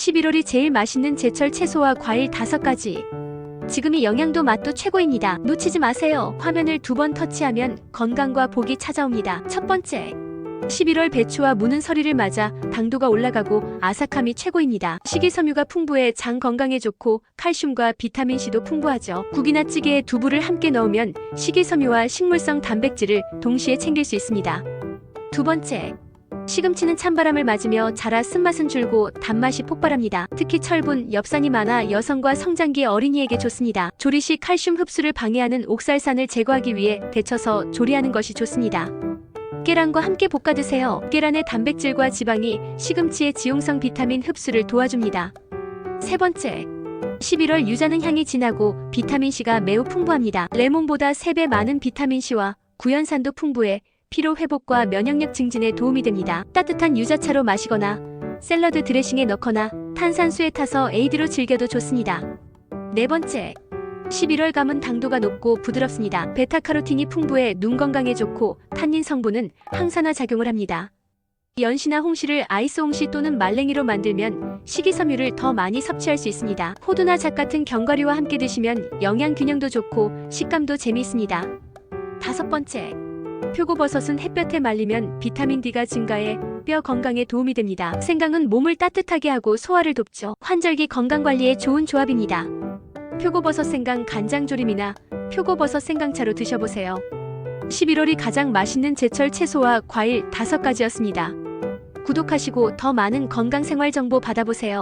11월이 제일 맛있는 제철 채소와 과일 5가지. 지금이 영양도 맛도 최고입니다. 놓치지 마세요. 화면을 두 번 터치하면 건강과 복이 찾아옵니다. 첫 번째. 11월 배추와 무는 서리를 맞아 당도가 올라가고 아삭함이 최고입니다. 식이섬유가 풍부해 장 건강에 좋고 칼슘과 비타민C도 풍부하죠. 국이나 찌개에 두부를 함께 넣으면 식이섬유와 식물성 단백질을 동시에 챙길 수 있습니다. 두 번째. 시금치는 찬바람을 맞으며 자라 쓴맛은 줄고 단맛이 폭발합니다. 특히 철분, 엽산이 많아 여성과 성장기 어린이에게 좋습니다. 조리 시 칼슘 흡수를 방해하는 옥살산을 제거하기 위해 데쳐서 조리하는 것이 좋습니다. 계란과 함께 볶아 드세요. 계란의 단백질과 지방이 시금치의 지용성 비타민 흡수를 도와줍니다. 세 번째. 11월 유자는 향이 진하고 비타민C가 매우 풍부합니다. 레몬보다 3배 많은 비타민C와 구연산도 풍부해 피로 회복과 면역력 증진에 도움이 됩니다. 따뜻한 유자차로 마시거나 샐러드 드레싱에 넣거나 탄산수에 타서 에이드로 즐겨도 좋습니다. 네 번째. 11월 감은 당도가 높고 부드럽습니다. 베타카로틴이 풍부해 눈 건강에 좋고 탄닌 성분은 항산화 작용을 합니다. 연시나 홍시를 아이스 홍시 또는 말랭이로 만들면 식이섬유를 더 많이 섭취할 수 있습니다. 호두나 잣 같은 견과류와 함께 드시면 영양 균형도 좋고 식감도 재미있습니다. 다섯 번째. 표고버섯은 햇볕에 말리면 비타민 D가 증가해 뼈 건강에 도움이 됩니다. 생강은 몸을 따뜻하게 하고 소화를 돕죠. 환절기 건강 관리에 좋은 조합입니다. 표고버섯 생강 간장조림이나 표고버섯 생강차로 드셔보세요. 11월이 가장 맛있는 제철 채소와 과일 5가지였습니다. 구독하시고 더 많은 건강 생활 정보 받아보세요.